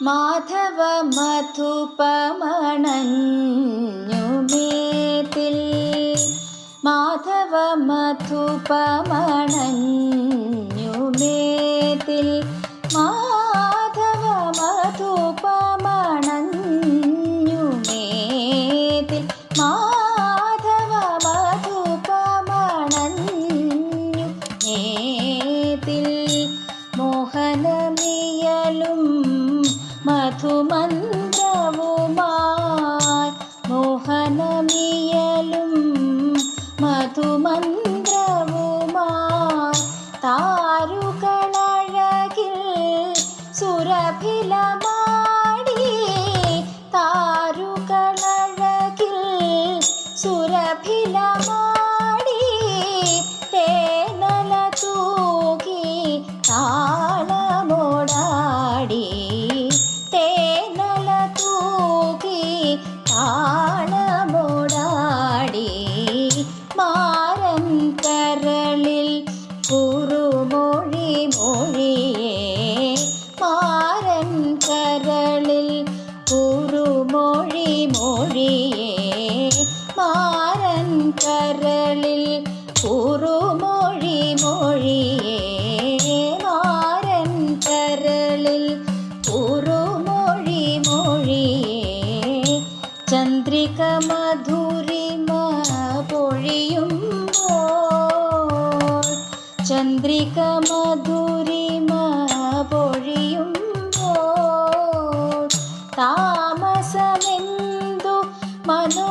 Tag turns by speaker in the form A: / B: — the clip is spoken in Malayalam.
A: മാധവ മധുപമണഞ്ഞുമേത്തിൽ മാധവ മധുപമണഞ്ഞുമേത്തിൽ മാധവ മധുപമണഞ്ഞുമേത്തിൽ മാധവ മധുപമണഞ്ഞുമേത്തിൽ മോഹനമിയലും മധുമന്ത്രവുമായി മോഹനമിയലും മധുമന്ത്രവുമായി താരുകളഴകിൽ സുരഭിലമാടി தாளமோடாடி மாறம் கரளில் குறுமொழி மொழியே மாறன் கரளில் குறுமொழி மொழியே மாறன் கரளில் குறுமொழி ചന്ദ്രിക മധുരിമ പൊഴിയുമ്പോൾ ചന്ദ്രിക മധുരിമ പൊഴിയുമ്പോൾ താമസമെന്തു മനോഹരിതോഴി